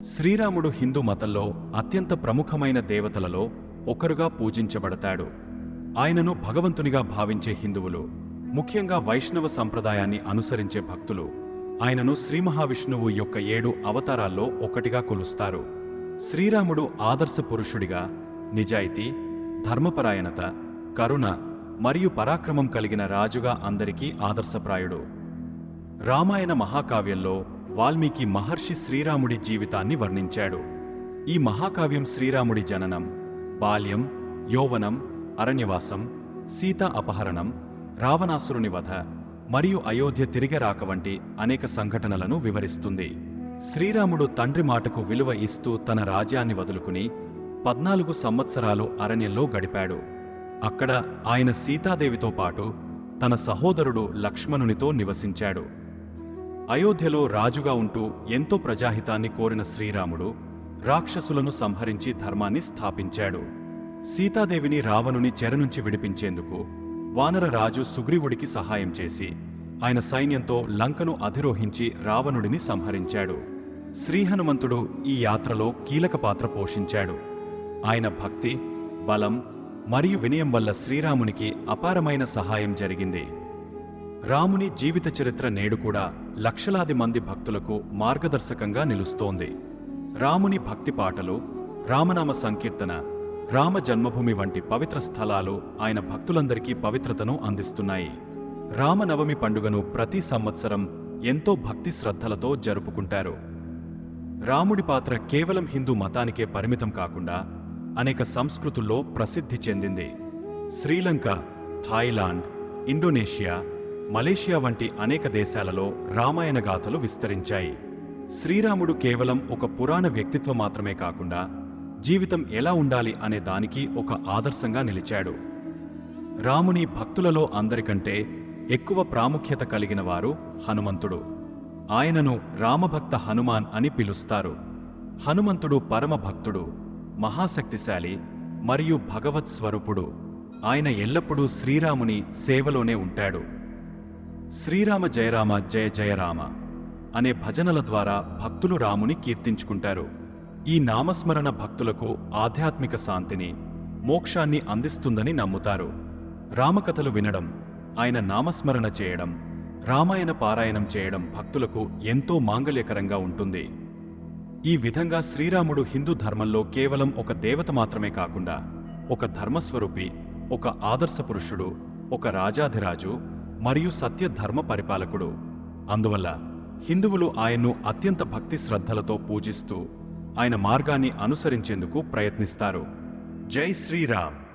శ్రీరాముడు హిందూ మతంలో అత్యంత ప్రముఖమైన దేవతలలో ఒకరుగా పూజించబడతాడు. ఆయనను భగవంతునిగా భావించే హిందువులు ముఖ్యంగా వైష్ణవ సంప్రదాయాన్ని అనుసరించే భక్తులు ఆయనను శ్రీ మహావిష్ణువు యొక్క ఏడు అవతారాల్లో ఒకటిగా కొలుస్తారు. శ్రీరాముడు ఆదర్శ పురుషుడిగా నిజాయితీ ధర్మపరాయణత కరుణ మరియు పరాక్రమం కలిగిన రాజుగా అందరికీ ఆదర్శప్రాయుడు. రామాయణ మహాకావ్యంలో వాల్మీకి మహర్షి శ్రీరాముడి జీవితాన్ని వర్ణించాడు. ఈ మహాకావ్యం శ్రీరాముడి జననం బాల్యం యౌవనం అరణ్యవాసం సీత అపహరణం రావణాసురుని వధ మరియు అయోధ్య తిరిగి రాక వంటి అనేక సంఘటనలను వివరిస్తుంది. శ్రీరాముడు తండ్రి మాటకు విలువ ఇస్తూ తన రాజ్యాన్ని వదులుకుని పద్నాలుగు సంవత్సరాలు అరణ్యంలో గడిపాడు. అక్కడ ఆయన సీతాదేవితో పాటు తన సహోదరుడు లక్ష్మణునితో నివసించాడు. అయోధ్యలో రాజుగా ఉంటూ ఎంతో ప్రజాహితాన్ని కోరిన శ్రీరాముడు రాక్షసులను సంహరించి ధర్మాన్ని స్థాపించాడు. సీతాదేవిని రావణుని చెరనుంచి విడిపించేందుకు వానర రాజు సుగ్రీవుడికి సహాయం చేసి ఆయన సైన్యంతో లంకను అధిరోహించి రావణుడిని సంహరించాడు. శ్రీహనుమంతుడు ఈ యాత్రలో కీలక పాత్ర పోషించాడు. ఆయన భక్తి బలం మరియు వినయం వల్ల శ్రీరామునికి అపారమైన సహాయం జరిగింది. రాముని జీవిత చరిత్ర నేడు కూడా లక్షలాది మంది భక్తులకు మార్గదర్శకంగా నిలుస్తోంది. రాముని భక్తి పాటలు రామనామ సంకీర్తన రామ జన్మభూమి వంటి పవిత్ర స్థలాలు ఆయన భక్తులందరికీ పవిత్రతను అందిస్తున్నాయి. రామనవమి పండుగను ప్రతి సంవత్సరం ఎంతో భక్తి శ్రద్ధలతో జరుపుకుంటారు. రాముడి పాత్ర కేవలం హిందూ మతానికే పరిమితం కాకుండా అనేక సంస్కృతుల్లో ప్రసిద్ధి చెందింది. శ్రీలంక థాయిలాండ్ ఇండోనేషియా మలేషియా వంటి అనేక దేశాలలో రామాయణ గాథలు విస్తరించాయి. శ్రీరాముడు కేవలం ఒక పురాణ వ్యక్తిత్వం మాత్రమే కాకుండా జీవితం ఎలా ఉండాలి అనే దానికి ఒక ఆదర్శంగా నిలిచాడు. రాముని భక్తులలో అందరికంటే ఎక్కువ ప్రాముఖ్యత కలిగిన వారు హనుమంతుడు. ఆయనను రామభక్త హనుమాన్ అని పిలుస్తారు. హనుమంతుడు పరమభక్తుడు మహాశక్తిశాలి మరియు భగవత్ స్వరూపుడు. ఆయన ఎల్లప్పుడూ శ్రీరాముని సేవలోనే ఉంటాడు. శ్రీరామ జయరామ జయ జయరామ అనే భజనల ద్వారా భక్తులు రాముని కీర్తించుకుంటారు. ఈ నామస్మరణ భక్తులకు ఆధ్యాత్మిక శాంతిని మోక్షాన్ని అందిస్తుందని నమ్ముతారు. రామకథలు వినడం ఆయన నామస్మరణ చేయడం రామాయణ పారాయణం చేయడం భక్తులకు ఎంతో మాంగళ్యకరంగా ఉంటుంది. ఈ విధంగా శ్రీరాముడు హిందూ ధర్మంలో కేవలం ఒక దేవత మాత్రమే కాకుండా ఒక ధర్మస్వరూపి ఒక ఆదర్శ పురుషుడు ఒక రాజాధిరాజు మరియు సత్యధర్మ పరిపాలకుడు. అందువల్ల హిందువులు ఆయన్ను అత్యంత భక్తి శ్రద్ధలతో పూజిస్తూ ఆయన మార్గాన్ని అనుసరించేందుకు ప్రయత్నిస్తారు. జై శ్రీరామ్.